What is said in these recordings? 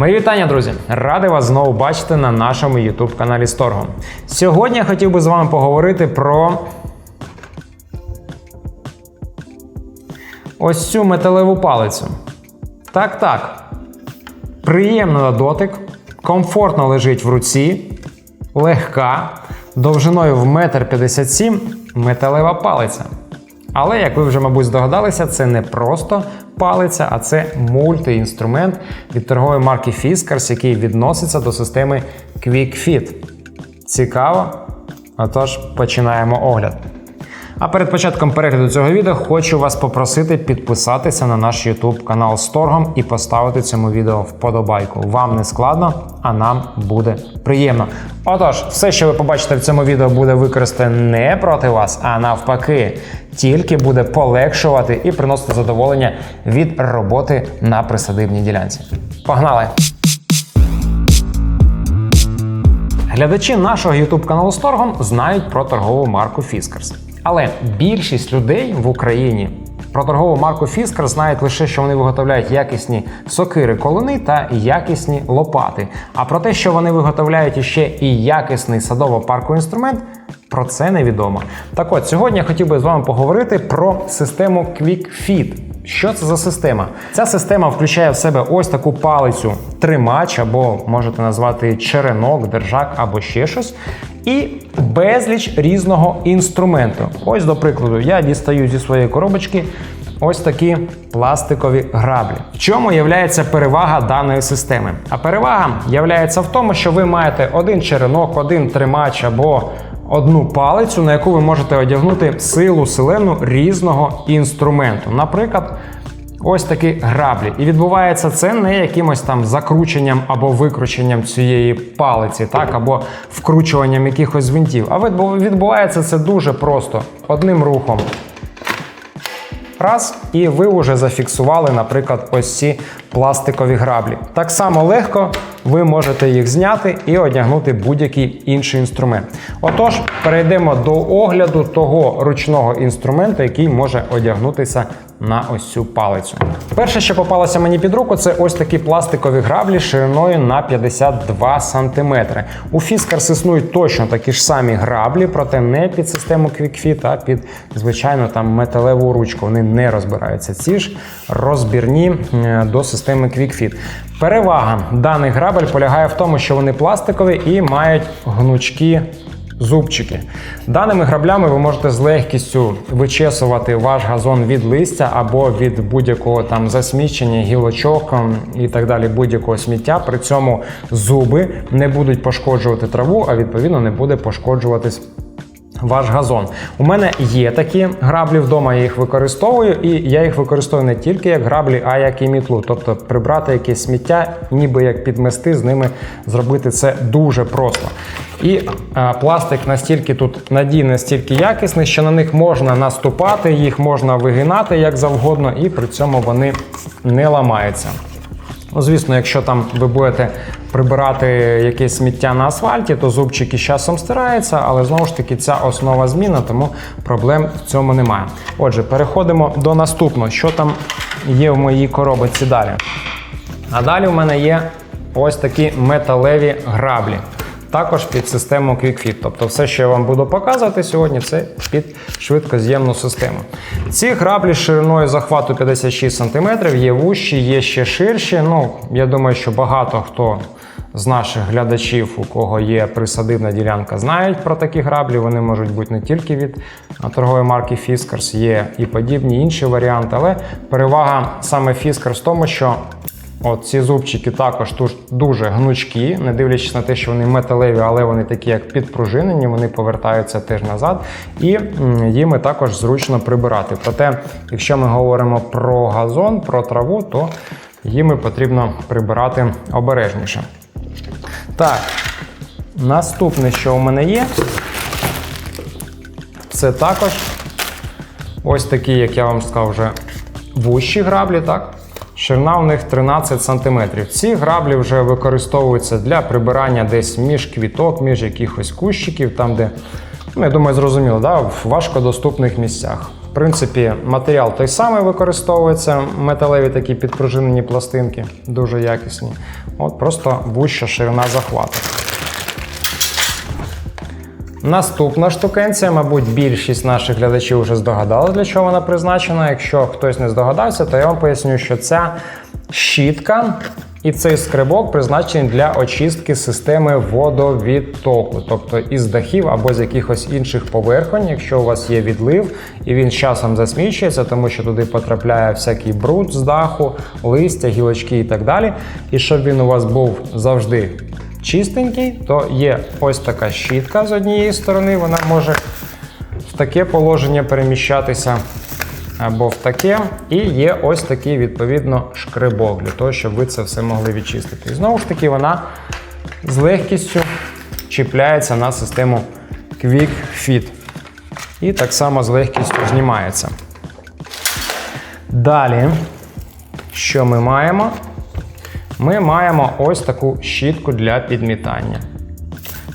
Мої вітання, друзі! Радий вас знову бачити на нашому YouTube каналі Сторгом. Сьогодні я хотів би з вами поговорити про ось цю металеву палицю. Так, так. Приємно на дотик, комфортно лежить в руці, легка, довжиною в 1,57 м металева палиця. Але, як ви вже, мабуть, здогадалися, це не просто палиця, а це мультиінструмент від торгової марки Fiskars, який відноситься до системи QuickFit. Цікаво? Отож, починаємо огляд. А перед початком перегляду цього відео хочу вас попросити підписатися на наш YouTube канал з торгом і поставити цьому відео вподобайку. Вам не складно, а нам буде приємно. Отож, все, що ви побачите в цьому відео, буде використане не проти вас, а навпаки, тільки буде полегшувати і приносити задоволення від роботи на присадибній ділянці. Погнали! Глядачі нашого YouTube каналу з торгом знають про торгову марку Fiskars. Але більшість людей в Україні про торгову марку Фіскар знають лише, що вони виготовляють якісні сокири колони та якісні лопати. А про те, що вони виготовляють іще і якісний садово-парковий інструмент, про це невідомо. Так от, сьогодні я хотів би з вами поговорити про систему QuickFit. Що це за система? Ця система включає в себе ось таку палицю тримач, або можете назвати черенок, держак або ще щось. І безліч різного інструменту. Ось, до прикладу, я дістаю зі своєї коробочки ось такі пластикові граблі. В чому є перевага даної системи? А перевага є в тому, що ви маєте один черенок, один тримач або одну палицю, на яку ви можете одягнути силу селену різного інструменту. Наприклад, ось такі граблі. І відбувається це не якимось там закрученням або викрученням цієї палиці, так, або вкручуванням якихось гвинтів. А відбувається це дуже просто одним рухом. Раз, і ви вже зафіксували, наприклад, ось ці пластикові граблі. Так само легко ви можете їх зняти і одягнути будь-який інший інструмент. Отож, перейдемо до огляду того ручного інструменту, який може одягнутися на ось цю палицю. Перше, що попалося мені під руку, це ось такі пластикові граблі шириною на 52 см. У Fiskars існують точно такі ж самі граблі, проте не під систему QuickFit, а під звичайно там металеву ручку. Вони не розбираються. Ці ж розбірні е, до системи QuickFit. Перевага даних грабель полягає в тому, що вони пластикові і мають гнучкі зубчики. Даними граблями ви можете з легкістю вичесувати ваш газон від листя або від будь-якого там засмічення, гілочок ем, і так далі, будь-якого сміття. При цьому зуби не будуть пошкоджувати траву, а відповідно не буде пошкоджуватись. Ваш газон. У мене є такі граблі вдома, я їх використовую, і я їх використовую не тільки як граблі, а як і мітлу. Тобто прибрати якесь сміття, ніби як підмести, з ними зробити це дуже просто. І а, пластик настільки тут надійний, настільки якісний, що на них можна наступати, їх можна вигинати як завгодно, і при цьому вони не ламаються. Ну, Звісно, якщо там ви будете прибирати якесь сміття на асфальті, то зубчики з часом стираються, але знову ж таки ця основа зміна, тому проблем в цьому немає. Отже, переходимо до наступного, що там є в моїй коробочці далі. А далі в мене є ось такі металеві граблі. Також під систему QuickFit. Тобто все, що я вам буду показувати сьогодні, це під швидкоз'ємну систему. Ці граблі шириною захвату 56 см, є вущі, є ще ширші. Ну, Я думаю, що багато хто з наших глядачів, у кого є присадибна ділянка, знають про такі граблі. Вони можуть бути не тільки від торгової марки Fiskars, є і подібні інші варіанти. Але перевага саме Fiskars в тому, що От Ці зубчики також тут дуже гнучкі, не дивлячись на те, що вони металеві, але вони такі, як підпружинені, вони повертаються теж назад, і їми також зручно прибирати. Проте, якщо ми говоримо про газон, про траву, то їми потрібно прибирати обережніше. Так, наступне, що у мене є, це також ось такі, як я вам сказав, вже вущі граблі. так? Ширина в них 13 см. Ці граблі вже використовуються для прибирання десь між квіток, між якихось кущиків, там, де, ну, я думаю, зрозуміло, да, в важкодоступних місцях. В принципі, матеріал той самий використовується, металеві такі підпружинені пластинки, дуже якісні. От просто вуща ширина захвату. Наступна штукенція, мабуть, більшість наших глядачів вже здогадалась, для чого вона призначена. Якщо хтось не здогадався, то я вам поясню, що ця щітка і цей скребок призначені для очистки системи водовідтоку, тобто із дахів або з якихось інших поверхонь, якщо у вас є відлив, і він з часом засмічується, тому що туди потрапляє всякий бруд з даху, листя, гілочки і так далі. І щоб він у вас був завжди чистенький, то є ось така щітка з однієї сторони, вона може в таке положення переміщатися або в таке. І є ось такий відповідно шкребок для того, щоб ви це все могли відчистити. І знову ж таки, вона з легкістю чіпляється на систему Quick Fit. І так само з легкістю знімається. Далі, що ми маємо? Ми маємо ось таку щітку для підмітання.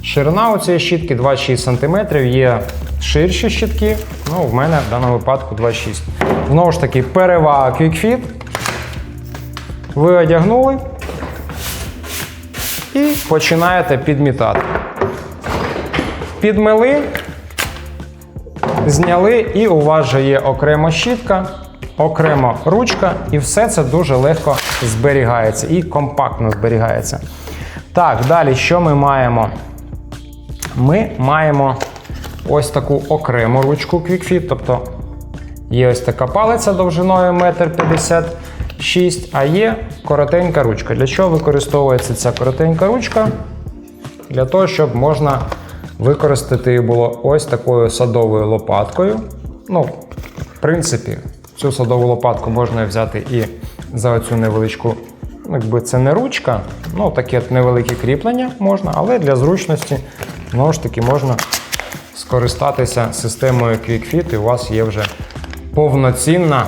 Ширина у цієї щітки 26 см, є ширші щітки. Ну, в мене в даному випадку 26. Знову ж таки, перевага QuickFit. Ви одягнули і починаєте підмітати. Підмили, зняли, і у вас вже є окремо щітка, окремо ручка, і все це дуже легко зберігається і компактно зберігається. Так, далі що ми маємо? Ми маємо ось таку окрему ручку QuickFit, тобто є ось така палиця довжиною 1,56 м, а є коротенька ручка. Для чого використовується ця коротенька ручка? Для того, щоб можна використати її було ось такою садовою лопаткою. Ну, в принципі, цю садову лопатку можна взяти і за оцю невеличку, ну, якби це не ручка, ну таке невелике кріплення можна, але для зручності, знову ж таки, можна скористатися системою QuickFit, і у вас є вже повноцінна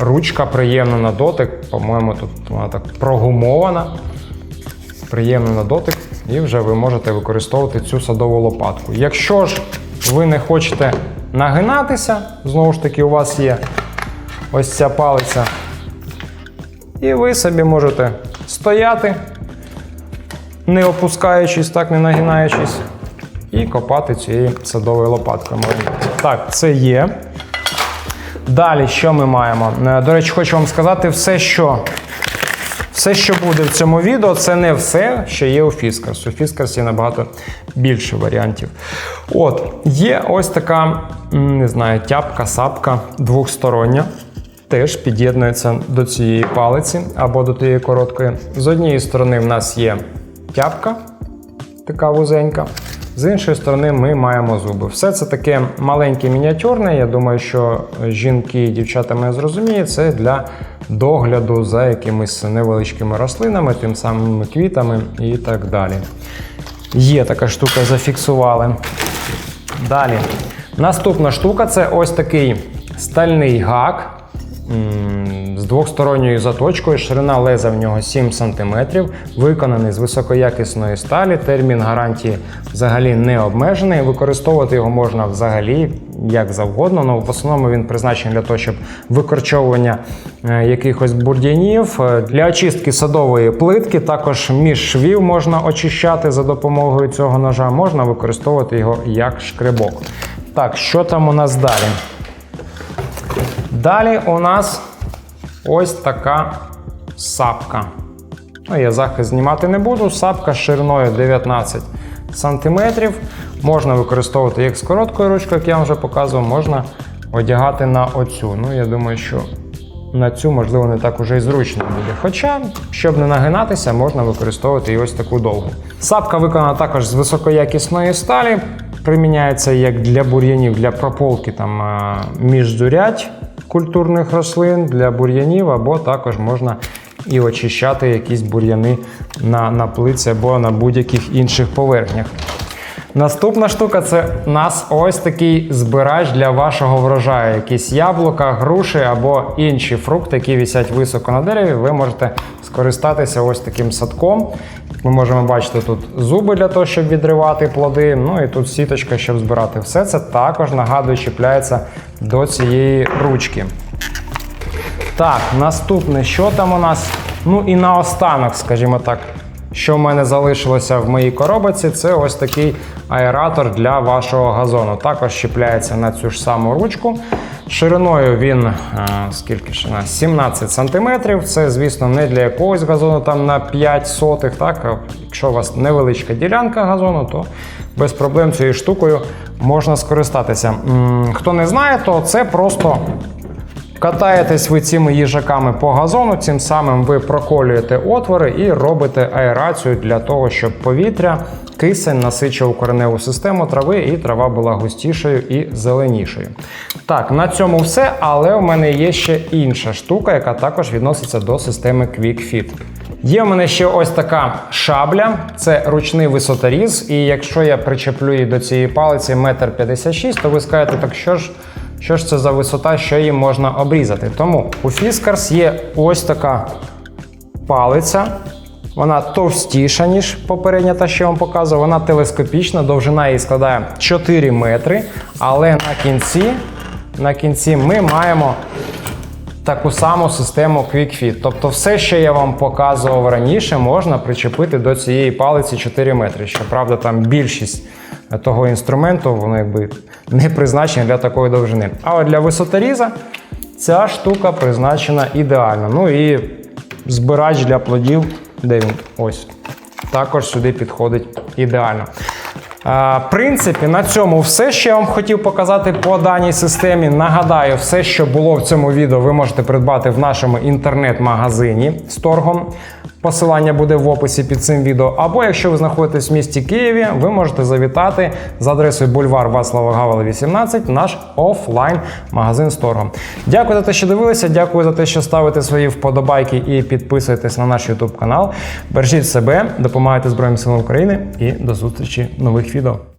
ручка, приємна на дотик. По-моєму, тут вона так прогумована приємно на дотик, і вже ви можете використовувати цю садову лопатку. Якщо ж ви не хочете нагинатися, знову ж таки, у вас є ось ця палиця, і ви собі можете стояти, не опускаючись, так не нагинаючись, і копати цією садовою лопаткою. Так, це є. Далі, що ми маємо? Е, До речі, хочу вам сказати, все, що все, що буде в цьому відео, це не все, що є у Fiskars. У Fiskars є набагато більше варіантів. От, є ось така, не знаю, тяпка, сапка двохстороння. Теж під'єднується до цієї палиці або до тієї короткої. З однієї сторони, в нас є тяпка, така вузенька. З іншої сторони, ми маємо зуби. Все це таке маленьке мініатюрне. Я думаю, що жінки і дівчата мене зрозуміють. Це для догляду за якимись невеличкими рослинами, тим самими квітами і так далі. Є така штука, зафіксували. Далі. Наступна штука це ось такий стальний гак з двохсторонньою заточкою. Ширина леза в нього 7 см, виконаний з високоякісної сталі. Термін гарантії взагалі не обмежений. Використовувати його можна взагалі як завгодно. але в основному він призначений для того, щоб викорчовування е, якихось бур'янів. Е, Для очистки садової плитки, також між швів можна очищати за допомогою цього ножа. Можна використовувати його як шкребок. Так, що там у нас далі? Далі у нас ось така сапка. Ну, я захист знімати не буду. Сапка шириною 19 см. Можна використовувати як з короткою ручкою, як я вам вже показував, можна одягати на оцю. Ну, я думаю, що на цю, можливо, не так уже і зручно буде. Хоча, щоб не нагинатися, можна використовувати і ось таку довгу. Сапка виконана також з високоякісної сталі. Приміняється як для бур'янів, для прополки там е, міждурядь культурних рослин, для бур'янів, або також можна і очищати якісь бур'яни на, на плиці або на будь-яких інших поверхнях. Наступна штука це у нас ось такий збирач для вашого врожаю. Якісь яблука, груші або інші фрукти, які вісять високо на дереві. Ви можете скористатися ось таким садком. Ми можемо бачити тут зуби для того, щоб відривати плоди. Ну і тут сіточка, щоб збирати. Все це також нагадую, чіпляється до цієї ручки. Так, наступне, що там у нас? Ну і наостанок, скажімо так, що в мене залишилося в моїй коробці, це ось такий аератор для вашого газону. Також чіпляється на цю ж саму ручку. Шириною він е, скільки у 17 см. Це, звісно, не для якогось газону там на 5 сотих. Так? Якщо у вас невеличка ділянка газону, то без проблем цією штукою можна скористатися. Хто не знає, то це просто Катаєтесь ви цими їжаками по газону, цим самим ви проколюєте отвори і робите аерацію для того, щоб повітря, кисень насичував кореневу систему трави, і трава була густішою і зеленішою. Так, на цьому все, але в мене є ще інша штука, яка також відноситься до системи QuickFit. Є в мене ще ось така шабля, це ручний висоторіз, і якщо я причеплю її до цієї палиці 1,56 м, то ви скажете, так що ж що ж це за висота, що її можна обрізати. Тому у Fiskars є ось така палиця. Вона товстіша, ніж попередня, та що я вам показував. Вона телескопічна, довжина її складає 4 метри. Але на кінці, на кінці ми маємо таку саму систему QuickFit. Тобто все, що я вам показував раніше, можна причепити до цієї палиці 4 метри. Щоправда, там більшість того інструменту, воно якби не призначене для такої довжини. А от для висоторіза ця штука призначена ідеально. Ну і збирач для плодів, де він ось. Також сюди підходить ідеально. В принципі, на цьому все, що я вам хотів показати по даній системі. Нагадаю, все, що було в цьому відео, ви можете придбати в нашому інтернет-магазині з торгом. Посилання буде в описі під цим відео. Або якщо ви знаходитесь в місті Києві, ви можете завітати за адресою бульвар Вацлава Гавела, 18, наш офлайн магазин з торгом. Дякую за те, що дивилися. Дякую за те, що ставите свої вподобайки і підписуєтесь на наш YouTube канал. Бережіть себе, допомагайте Збройним силам України і до зустрічі нових відео.